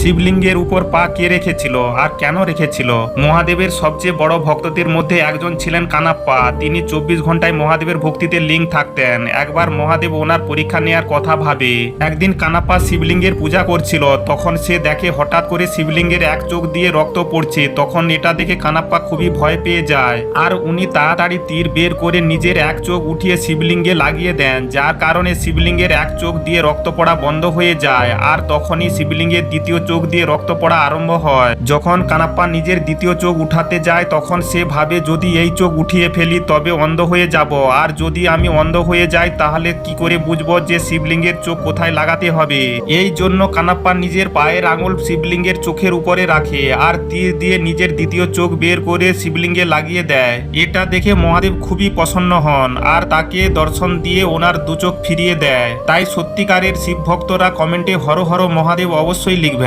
শিবলিঙ্গের উপর পা কে রেখেছিল আর কেন রেখেছিল? মহাদেবের সবচেয়ে বড় ভক্তদের মধ্যে একজন ছিলেন কানাপ্পা। তিনি চব্বিশ ঘন্টায় মহাদেবের ভক্তিতে লিঙ্ক থাকতেন। একবার মহাদেব ওনার পরীক্ষা নেওয়ার কথা ভাবে। একদিন কানাপ্পা শিবলিঙ্গের পূজা করছিল। তখন সে দেখে হঠাৎ করে শিবলিঙ্গের এক চোখ দিয়ে রক্ত পড়ছে। তখন এটা দেখে কানাপ্পা খুবই ভয় পেয়ে যায়। আর উনি তাড়াতাড়ি তীর বের করে নিজের এক চোখ উঠিয়ে শিবলিঙ্গে লাগিয়ে দেন, যার কারণে শিবলিঙ্গের এক চোখ দিয়ে রক্ত পড়া বন্ধ হয়ে যায়। আর তখনই শিবলিঙ্গের দ্বিতীয় চোখ দিয়ে রক্ত পড়া আরম্ভ হয়। যখন কানাপ্পা নিজের দ্বিতীয় চোখ উঠাতে যায়, তখন সে ভাবে, যদি এই চোখ উঠিয়ে ফেলি, তবে অন্ধ হয়ে যাব। আর যদি আমি অন্ধ হয়ে যাই, তাহলে কি করে বুঝব যে শিবলিঙ্গের চোখ কোথায় লাগাতে হবে? এই জন্য কানাপ্পা নিজের পায়ের আঙুল শিবলিঙ্গের চোখের উপরে রাখে আর তীর দিয়ে নিজের দ্বিতীয় চোখ বের করে শিবলিঙ্গে লাগিয়ে দেয়। এটা দেখে মহাদেব খুবই প্রসন্ন হন আর তাকে দর্শন দিয়ে ওনার দু চোখ ফিরিয়ে দেয়। তাই সত্যিকারের শিব ভক্তরা কমেন্টে হর হর মহাদেব অবশ্যই লিখবেন।